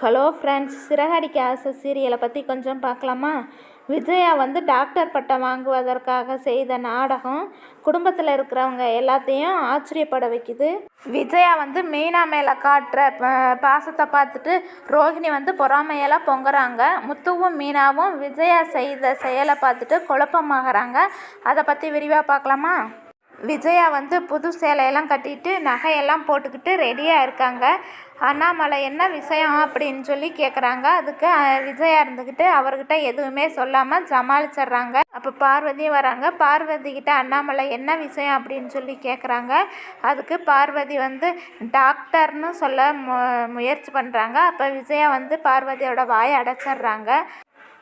Hello friends Siragadikka ஆசை சீரியலை பற்றி கொஞ்சம் பார்க்கலாமா? விஜயா வந்து டாக்டர் பட்டம் வாங்குவதற்காக செய்த நாடகம் குடும்பத்தில் இருக்கிறவங்க எல்லாத்தையும் ஆச்சரியப்பட வைக்குது. விஜயா வந்து மீனா மேலே காட்டுற ப- பாசத்தை பார்த்துட்டு ரோஹிணி வந்து பொறாமையெல்லாம் பொங்குறாங்க. முத்துவும் மீனாவும் விஜயா செய்த செயலை பார்த்துட்டு குழப்பமாகறாங்க. அதை பற்றி விரிவாக பார்க்கலாமா? விஜயா வந்து புது சேலையெல்லாம் கட்டிட்டு நகையெல்லாம் போட்டுக்கிட்டு ரெடியாக இருக்காங்க. அண்ணாமலை என்ன விஷயம் அப்படின்னு சொல்லி கேட்குறாங்க அதுக்கு விஜயா இருந்துக்கிட்டு அவர்கிட்ட எதுவுமே சொல்லாமல் சமாளிச்சிடுறாங்க. அப்போ பார்வதி வராங்க. பார்வதிக்கிட்ட அண்ணாமலை என்ன விஷயம் அப்படின்னு சொல்லி கேட்குறாங்க அதுக்கு பார்வதி வந்து டாக்டர்னு சொல்ல மு முயற்சி பண்ணுறாங்க அப்போ விஜயா வந்து பார்வதியோட வாயை அடைச்சிடுறாங்க.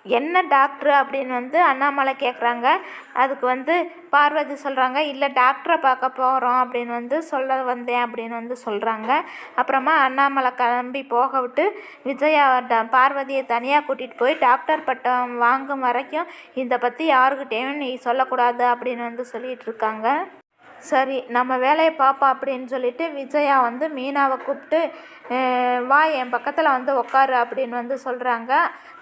என்ன டாக்டர் அப்படின்னு வந்து அண்ணாமலை கேட்குறாங்க அதுக்கு வந்து பார்வதி சொல்கிறாங்க இல்லை டாக்டரை பார்க்க போகிறோம் அப்படின்னு வந்து சொல்ல வந்தேன் அப்படின்னு வந்து சொல்கிறாங்க அப்புறமா அண்ணாமலை கிளம்பி போக விட்டு விஜயா ட- பார்வதியை தனியாக கூட்டிகிட்டு போய் டாக்டர் பட்டம் வாங்கும் வரைக்கும் இதை பற்றி யாருக்கிட்டேயும் நீ சொல்லக்கூடாது அப்படின்னு வந்து சொல்லிகிட்டு இருக்காங்க. சரி நம்ம வேலையை பார்ப்போம் அப்படின்னு சொல்லிட்டு விஜயா வந்து மீனாவை கூப்பிட்டு வா என் பக்கத்தில் வந்து உட்காரு அப்படின்னு வந்து சொல்கிறாங்க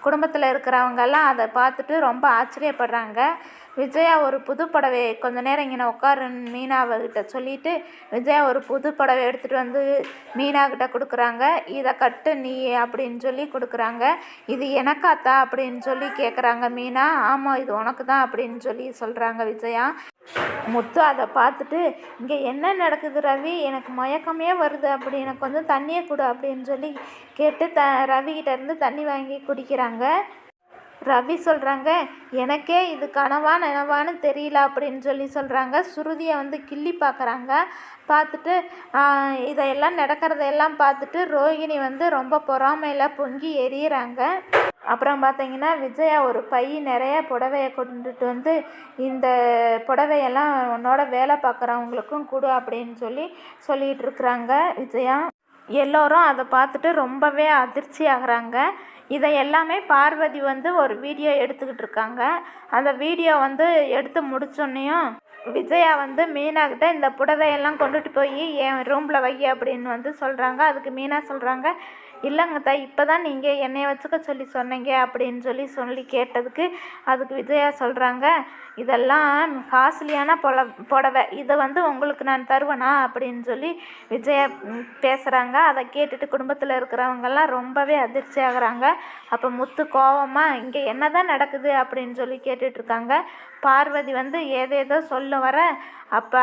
குடும்பத்தில் இருக்கிறவங்கெல்லாம் அதை பார்த்துட்டு ரொம்ப ஆச்சரியப்படுறாங்க. விஜயா ஒரு புது புடவை கொஞ்ச நேரம் இங்கே உட்காருன்னு மீனாவகிட்ட சொல்லிட்டு விஜயா ஒரு புது புடவை எடுத்துகிட்டு வந்து மீனாக்கிட்ட கொடுக்குறாங்க. இதை கட்டு நீ அப்படின்னு சொல்லி கொடுக்குறாங்க. இது எனக்காத்தா? அப்படின்னு சொல்லி கேட்குறாங்க மீனா. ஆமாம் இது உனக்கு தான் அப்படின்னு சொல்லி சொல்கிறாங்க விஜயா. முத்து அதை பார்த்துட்டு இங்கே என்ன நடக்குது ரவி? எனக்கு மயக்கமே வருது. அப்படி எனக்கு கொஞ்சம் தண்ணியை கொடு அப்படின்னு சொல்லி கேட்டு த ரவிகிட்ட இருந்து தண்ணி வாங்கி குடிக்கிறாங்க. ரவி சொல்கிறாங்க எனக்கே இது கனவா நனவான்னு தெரியல அப்படின்னு சொல்லி சொல்கிறாங்க சுருதியை வந்து கிள்ளி பார்க்குறாங்க. பார்த்துட்டு இதையெல்லாம் நடக்கிறதையெல்லாம் பார்த்துட்டு ரோகிணி வந்து ரொம்ப பொறாமையில் பொங்கி எரியிறாங்க அப்புறம் பார்த்தீங்கன்னா விஜயா ஒரு பை நிறைய புடவைய கொண்டுட்டு வந்து இந்த புடவையெல்லாம் உன்னோட வேலை பார்க்குறவங்களுக்கும் கொடு அப்படின்னு சொல்லி சொல்லிகிட்டு இருக்கிறாங்க விஜயா. எல்லோரும் அதை பார்த்துட்டு ரொம்பவே அதிர்ச்சி ஆகுறாங்க. இதை எல்லாமே பார்வதி வந்து ஒரு வீடியோ எடுத்துக்கிட்டு இருக்காங்க. அந்த வீடியோ வந்து எடுத்து முடிச்சோன்னையும் விஜயா வந்து மீனாக்கிட்ட இந்த புடவையெல்லாம் கொண்டுட்டு போய் என் ரூமில் வை அப்படின்னு வந்து சொல்கிறாங்க அதுக்கு மீனா சொல்கிறாங்க இல்லைங்க தா இப்போ தான் நீங்கள் என்னைய வச்சுக்க சொல்லி சொன்னீங்க அப்படின்னு சொல்லி சொல்லி கேட்டதுக்கு அதுக்கு விஜயா சொல்கிறாங்க இதெல்லாம் காஸ்ட்லியான புல புடவை. இதை வந்து உங்களுக்கு நான் தருவேனா? அப்படின்னு சொல்லி விஜயா பேசுகிறாங்க அதை கேட்டுட்டு குடும்பத்தில் இருக்கிறவங்கெல்லாம் ரொம்பவே அதிர்ச்சி ஆகுறாங்க அப்போ முத்து கோவமாக இங்கே என்ன தான் நடக்குது? அப்படின்னு சொல்லி கேட்டுட்ருக்காங்க. பார்வதி வந்து ஏதேதோ சொல்ல வர. அப்போ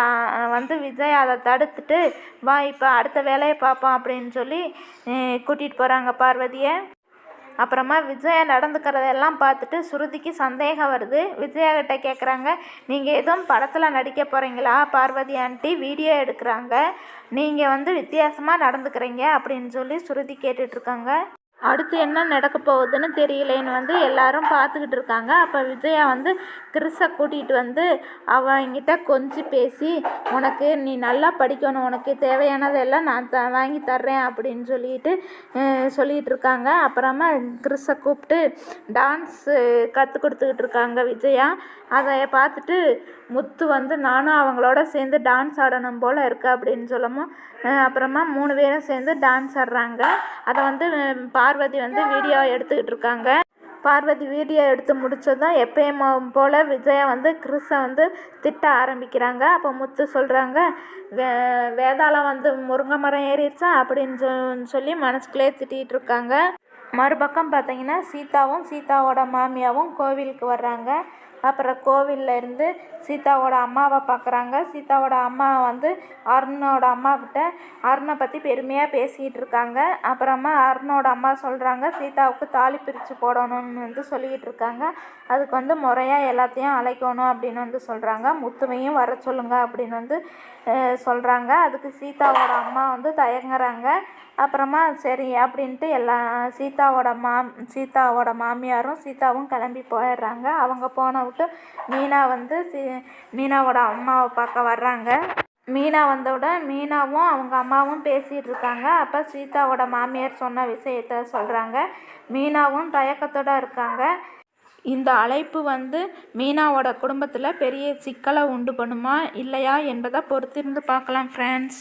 வந்து விஜய் அதை தடுத்துட்டு வா இப்போ அடுத்த வேலையை பார்ப்போம் அப்படின்னு சொல்லி கூட்டிகிட்டு போகிறாங்க பார்வதியை. அப்புறமா விஜயா நடந்துக்கிறதெல்லாம் பார்த்துட்டு சுருதிக்கு சந்தேகம் வருது. விஜயா கிட்ட கேட்குறாங்க நீங்கள் எதுவும் படத்தில் நடிக்க போகிறீங்களா பார்வதி ஆண்டி வீடியோ எடுக்கிறாங்க. நீங்கள் வந்து வித்தியாசமாக நடந்துக்கிறீங்க அப்படின்னு சொல்லி சுருதி கேட்டுட்ருக்காங்க. அடுத்து என்ன நடக்க போகுதுன்னு தெரியலேன்னு வந்து எல்லாரும் பார்த்துக்கிட்டு இருக்காங்க. அப்போ விஜயா வந்து கிறிஸை கூட்டிகிட்டு வந்து அவங்கிட்ட கொஞ்சி பேசி உனக்கு நீ நல்லா படிக்கணும் உனக்கு தேவையானதெல்லாம் நான் த வாங்கி தர்றேன் அப்படின்னு சொல்லிட்டு சொல்லிகிட்டு இருக்காங்க. அப்புறமா கிறிஸை கூப்பிட்டு டான்ஸு கற்றுக் கொடுத்துக்கிட்டு இருக்காங்க விஜயா. அதை பார்த்துட்டு முத்து வந்து நானும் அவங்களோட சேர்ந்து டான்ஸ் ஆடணும் போல் இருக்கு அப்படின்னு சொல்லவும் அப்புறமா மூணு பேரும் சேர்ந்து டான்ஸ் ஆடுறாங்க. அதை வந்து பா பார்வதி வந்து வீடியோ எடுத்துக்கிட்டு இருக்காங்க. பார்வதி வீடியோ எடுத்து முடித்ததும் எப்பயும் போல் விஜயா வந்து கிறிஸை வந்து திட்ட ஆரம்பிக்கிறாங்க. அப்போ முத்து சொல்கிறாங்க வே வேதாளம் வந்து முருங்கை மரம் ஏறிடுச்சா? அப்படின்னு சொல்லி மனசுக்குள்ளே திட்டிகிட்டு இருக்காங்க. மறுபக்கம் பார்த்தீங்கன்னா சீதாவும் சீதாவோட மாமியாவும் கோவிலுக்கு வர்றாங்க. அப்புறம் கோவில்ல இருந்து சீதாவோட அம்மாவை பார்க்குறாங்க. சீதாவோட அம்மா வந்து அருணோட அம்மாக்கிட்ட அருணை பற்றி பெருமையாக பேசிக்கிட்டு இருக்காங்க. அப்புறமா அருணோட அம்மா சொல்கிறாங்க சீதாவுக்கு தாலி பிரித்து போடணும்னு வந்து சொல்லிக்கிட்டு இருக்காங்க. அதுக்கு வந்து முறையாக எல்லாத்தையும் அழைக்கணும் அப்படின்னு வந்து சொல்கிறாங்க முத்துவையும் வர சொல்லுங்க அப்படின்னு வந்து சொல்கிறாங்க அதுக்கு சீதாவோட அம்மா வந்து தயங்குறாங்க. அப்புறமா சரி அப்படின்ட்டு எல்லா சீதாவோட மாம் சீதாவோட மாமியாரும் சீதாவும் கிளம்பி போயிடுறாங்க. அவங்க போன விட்டு மீனா வந்து சி மீனாவோட அம்மாவை பார்க்க வர்றாங்க. மீனா வந்தவுடன் மீனாவும் அவங்க அம்மாவும் பேசிகிட்டு இருக்காங்க. அப்போ சீதாவோட மாமியார் சொன்ன விஷயத்த சொல்கிறாங்க மீனாவும் தயக்கத்தோட இருக்காங்க. இந்த அழைப்பு வந்து மீனாவோட குடும்பத்தில் பெரிய சிக்கலை உண்டு பண்ணுமா இல்லையா என்பதை பொறுத்திருந்து பார்க்கலாம் ஃப்ரெண்ட்ஸ்